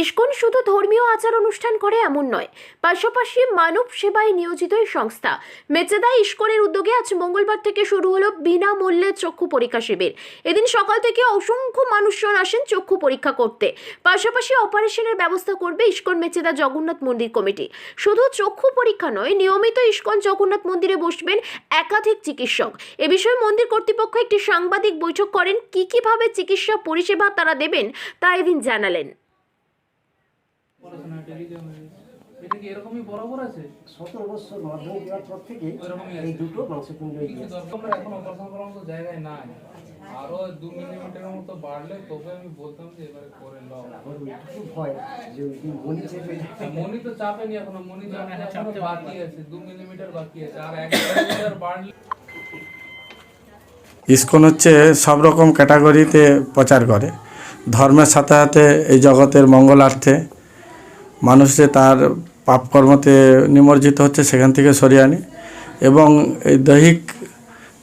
ISKCON শুধু ধর্মীয় আচার অনুষ্ঠান করে এমন নয়, পাশাপাশি মানব সেবায় নিয়োজিত এই সংস্থা। মেচেদা ইস্কনের উদ্যোগে আজ মঙ্গলবার থেকে শুরু হলো বিনামূল্যে চক্ষু পরীক্ষা শিবির। এদিন সকাল থেকে অসংখ্য মানুষজন আসেন চক্ষু পরীক্ষা করতে। পাশাপাশি অপারেশনের ব্যবস্থা করবে ইস্কন মেচেদা জগন্নাথ মন্দির কমিটি। শুধু চক্ষু পরীক্ষা নয়, নিয়মিত ইস্কন জগন্নাথ মন্দিরে বসবেন একাধিক চিকিৎসক। এ বিষয়ে মন্দির কর্তৃপক্ষ একটি সাংবাদিক বৈঠক করেন, কি কীভাবে চিকিৎসা পরিষেবা তারা দেবেন তা এদিন জানালেন। পড়াশোনা এটা কি এরকমই বরাবর আছে? সতেরো বছর মাধ্যমিক দেওয়ার পর থেকে এই দুটো মাংসপিণ্ড কিছু দরকার এখন অপারেশন করার মতো জায়গায় নাই। আরও দু মিলিমিটারের মতো বাড়লে তবে আমি বলতাম যে এবারে করে নাও। আমার ভয় যে ওই দিন মনি চেপে মনি তো চাপেনি এখনও মনি চাপে বাকি আছে দু মিলিমিটার বাকি আছে। আর এক মিলিমিটার বাড়লে ইস্কন হচ্ছে সব রকম ক্যাটাগরিতে প্রচার করে। ধর্মের সাথে সাথে এই জগতের মঙ্গলার্থে মানুষ যে তার পাপকর্মতে নিমজ্জিত হচ্ছে, সেখান থেকে সরিয়ে আনে। এবং এই দৈহিক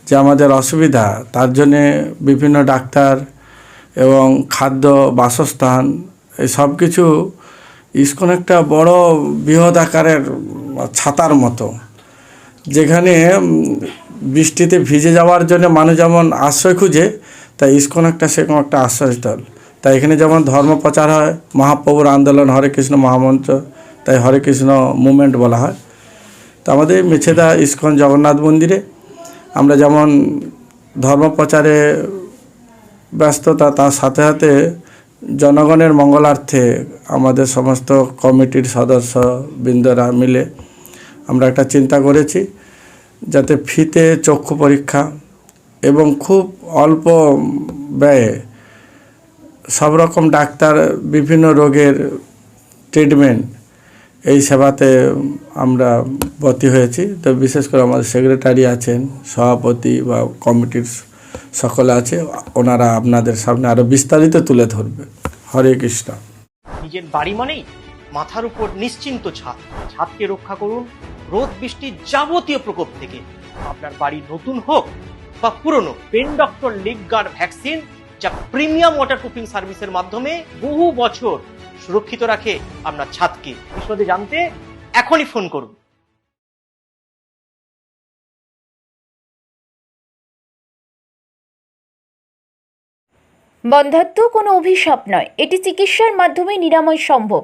যে আমাদের অসুবিধা, তার জন্যে বিভিন্ন ডাক্তার এবং খাদ্য, বাসস্থান, এই সব কিছু ইস্কন একটা বড় বৃহৎ আকারের ছাতার মতো। যেখানে বৃষ্টিতে ভিজে যাওয়ার জন্য মানুষ যেমন আশ্রয় খুঁজে, তাই ইস্কন একটা সেরকম একটা আশ্রয়স্থল। তাই এখানে যেমন ধর্ম প্রচার হয়, মহাপ্রভুর আন্দোলন, হরে কৃষ্ণ মহামন্ত্র, তাই হরে কৃষ্ণ মুভমেন্ট বলা হয়। তো আমাদের মেছেদা ইস্কন জগন্নাথ মন্দিরে আমরা যেমন ধর্ম প্রচারে ব্যস্ততা, তার সাথে সাথে জনগণের মঙ্গলার্থে আমাদের সমস্ত কমিটির সদস্য বৃন্দরা মিলে আমরা একটা চিন্তা করেছি যাতে ফিতে চক্ষু পরীক্ষা এবং খুব অল্প ব্যয়ে সব রকম ডাক্তার, বিভিন্ন রোগের ট্রিটমেন্ট এই সেবাতে আমরা ভর্তি হয়েছি। তো বিশেষ করে আমাদের সেক্রেটারি আছেন, সভাপতি বা কমিটির সকলে আছে, ওনারা আপনাদের সামনে আরও বিস্তারিত তুলে ধরবে। হরে কৃষ্ণ। নিজের বাড়ি মানেই মাথার উপর নিশ্চিন্ত ছাদ। ছাদকে রক্ষা করুন রোদ বৃষ্টির যাবতীয় প্রকোপ থেকে। আপনার বাড়ি নতুন হোক বা পুরনো, pen doctor leak guard vaccine যা প্রিমিয়াম ওয়াটার প্রুফিং সার্ভিসের মাধ্যমে বহু বছর সুরক্ষিত রাখে আপনার ছাদকে। বিশদে জানতে এখনই ফোন করুন। বন্ধাত্ম কোনো অভিশাপ নয়। এটি চিকিৎসার মাধ্যমে নিরাময় সম্ভব।